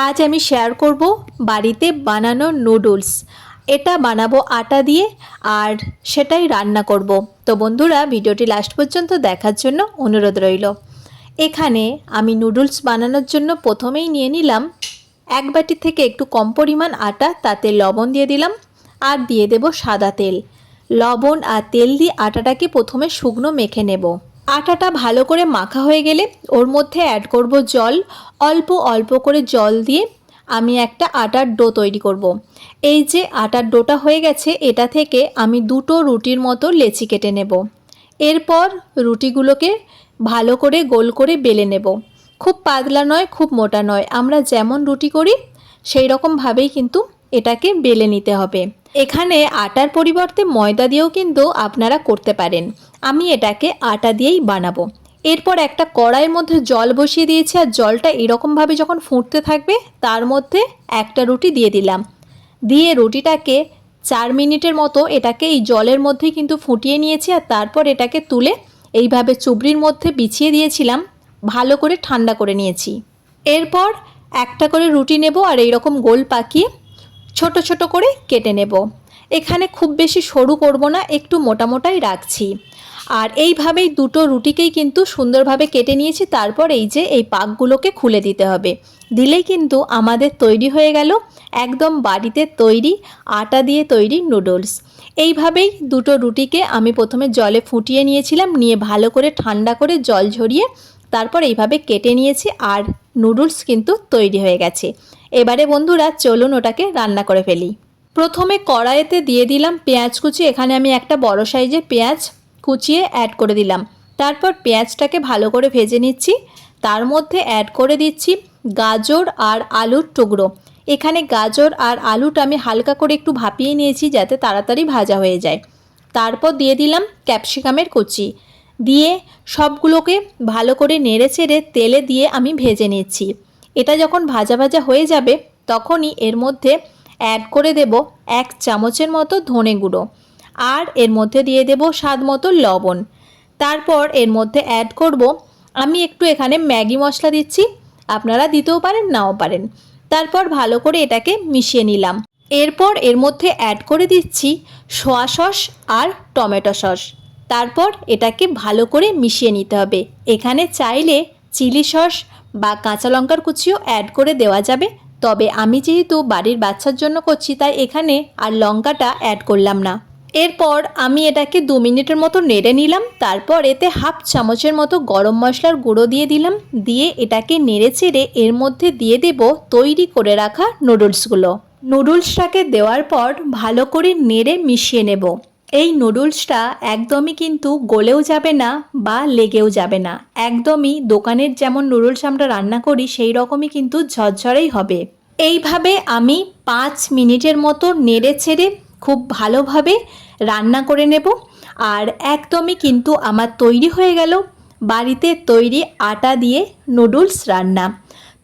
আজ আমি শেয়ার করব বাড়িতে বানানো নুডলস এটা বানাবো আটা দিয়ে আর সেটাই রান্না করব। তো বন্ধুরা, ভিডিওটি লাস্ট পর্যন্ত দেখার জন্য অনুরোধ রইল। এখানে আমি নুডলস বানানোর জন্য প্রথমেই নিয়ে নিলাম এক বাটি থেকে একটু কম পরিমাণ আটা, তাতে লবণ দিয়ে দিলাম আর দিয়ে দেব সাদা তেল। লবণ আর তেল দিয়ে আটাটাকে প্রথমে শুকনো মেখে নেব। আটাটা ভালো করে মাখা হয়ে গেলে ওর মধ্যে অ্যাড করব জল, অল্প অল্প করে জল দিয়ে আমি একটা আটার ডো তৈরি করব। এই যে আটার ডোটা হয়ে গেছে, এটা থেকে আমি দুটো রুটির মতো লেচি কেটে নেব এরপর রুটিগুলোকে ভালো করে গোল করে বেলে নেব খুব পাতলা নয়, খুব মোটা নয়, আমরা যেমন রুটি করি সেই রকমভাবেই কিন্তু এটাকে বেলে নিতে হবে। এখানে আটার পরিবর্তে ময়দা দিয়েও কিন্তু আপনারা করতে পারেন। আমি এটাকে আটা দিয়েই বানাবো। এরপর একটা কড়াইয়ের মধ্যে জল বসিয়ে দিয়েছি আর জলটা এরকমভাবে যখন ফুটতে থাকবে, তার মধ্যে একটা রুটি দিয়ে দিলাম। দিয়ে রুটিটাকে চার মিনিটের মতো এটাকে এই জলের মধ্যেই কিন্তু ফুটিয়ে নিয়েছি আর তারপর এটাকে তুলে এইভাবে চুবড়ির মধ্যে বিছিয়ে দিয়েছিলাম, ভালো করে ঠান্ডা করে নিয়েছি। এরপর একটা করে রুটি নেব আর এইরকম গোল পাকিয়ে ছোট ছোট করে কেটে নেব। এখানে খুব বেশি সরু করব না, একটু মোটা মোটাই রাখছি। আর এইভাবেই দুটো রুটিকেই কিন্তু সুন্দরভাবে কেটে নিয়েছি, তারপর এই যে এই পাকগুলোকে খুলে দিতে হবে। দিলেই কিন্তু আমাদের তৈরি হয়ে গেল একদম বাড়িতে তৈরি আটা দিয়ে তৈরি নুডলস। এইভাবেই দুটো রুটিকে আমি প্রথমে জলে ফুটিয়ে নিয়েছিলাম, নিয়ে ভালো করে ঠান্ডা করে জল ঝরিয়ে তারপর এইভাবে কেটে নিয়েছি। আর নুডলস কিন্তু তৈরি হয়ে গেছে। এবারে বন্ধুরা, চলুন ওটাকে রান্না করে ফেলি। প্রথমে কড়াইতে দিয়ে দিলাম পেঁয়াজ কুচি। এখানে আমি একটা বড় সাইজের পেঁয়াজ কুচিয়ে অ্যাড করে দিলাম। তারপর পেঁয়াজটাকে ভালো করে ভেজে নিচ্ছি। তার মধ্যে অ্যাড করে দিচ্ছি গাজর আর আলুর টুকরো। এখানে গাজর আর আলুটা আমি হালকা করে একটু ভাপিয়ে নিয়েছি যাতে তাড়াতাড়ি ভাজা হয়ে যায়। তারপর দিয়ে দিলাম ক্যাপসিকামের কুচি। দিয়ে সবগুলোকে ভালো করে নেড়ে চেড়ে তেলে দিয়ে আমি ভেজে নিচ্ছি। এটা যখন ভাজা ভাজা হয়ে যাবে, তখনই এর মধ্যে অ্যাড করে দেব এক চামচের মতো ধনে গুঁড়ো আর এর মধ্যে দিয়ে দেব স্বাদ মতো লবণ। তারপর এর মধ্যে অ্যাড করব, আমি একটু এখানে ম্যাগি মশলা দিচ্ছি, আপনারা দিতেও পারেন, নাও পারেন। তারপর ভালো করে এটাকে মিশিয়ে নিলাম। এরপর এর মধ্যে অ্যাড করে দিচ্ছি সোয়া সস আর টমেটো সস। তারপর এটাকে ভালো করে মিশিয়ে নিতে হবে। এখানে চাইলে চিলি সস বা কাঁচা লঙ্কার কুচিও অ্যাড করে দেওয়া যাবে। তবে আমি যেহেতু বাড়ির বাচ্চার জন্য করছি, তাই এখানে আর লঙ্কাটা অ্যাড করলাম না। এরপর আমি এটাকে দু মিনিটের মতো নেড়ে নিলাম। তারপর এতে হাফ চামচের মতো গরম মশলার গুঁড়ো দিয়ে দিলাম। দিয়ে এটাকে নেড়ে চেড়ে এর মধ্যে দিয়ে দেব তৈরি করে রাখা নুডলসগুলো। নুডলসটাকে দেওয়ার পর ভালো করে নেড়ে মিশিয়ে নেব। এই নুডলসটা একদমই কিন্তু গলেও যাবে না বা লেগেও যাবে না। একদমই দোকানের যেমন নুডলস আমরা রান্না করি, সেই রকমই কিন্তু ঝরঝরেই হবে। এইভাবে আমি পাঁচ মিনিটের মতো নেড়ে ছেড়ে খুব ভালোভাবে রান্না করে নেব। আর একদমই কিন্তু আমার তৈরি হয়ে গেল বাড়িতে তৈরি আটা দিয়ে নুডলস রান্না।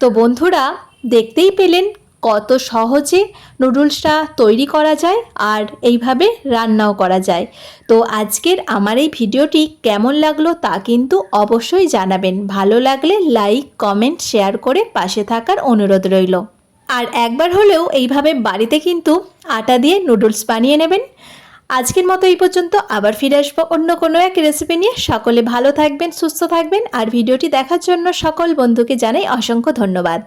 তো বন্ধুরা, দেখতেই পেলেন কত সহজে নুডলসটা তৈরি করা যায় আর এইভাবে রান্নাও করা যায়। তো আজকের আমার এই ভিডিওটি কেমন লাগল তা কিন্তু অবশ্যই জানাবেন। ভালো লাগলে লাইক, কমেন্ট, শেয়ার করে পাশে থাকার অনুরোধ রইল। আর একবার হলেও এইভাবে বাড়িতে কিন্তু আটা দিয়ে নুডলস বানিয়ে নেবেন। আজকের মতো এই পর্যন্ত আবার ফিরে আসব অন্য কোনো এক রেসিপি নিয়ে। সকলে ভালো থাকবেন, সুস্থ থাকবেন। আর ভিডিওটি দেখার জন্য সকল বন্ধুকে জানাই অসংখ্য ধন্যবাদ।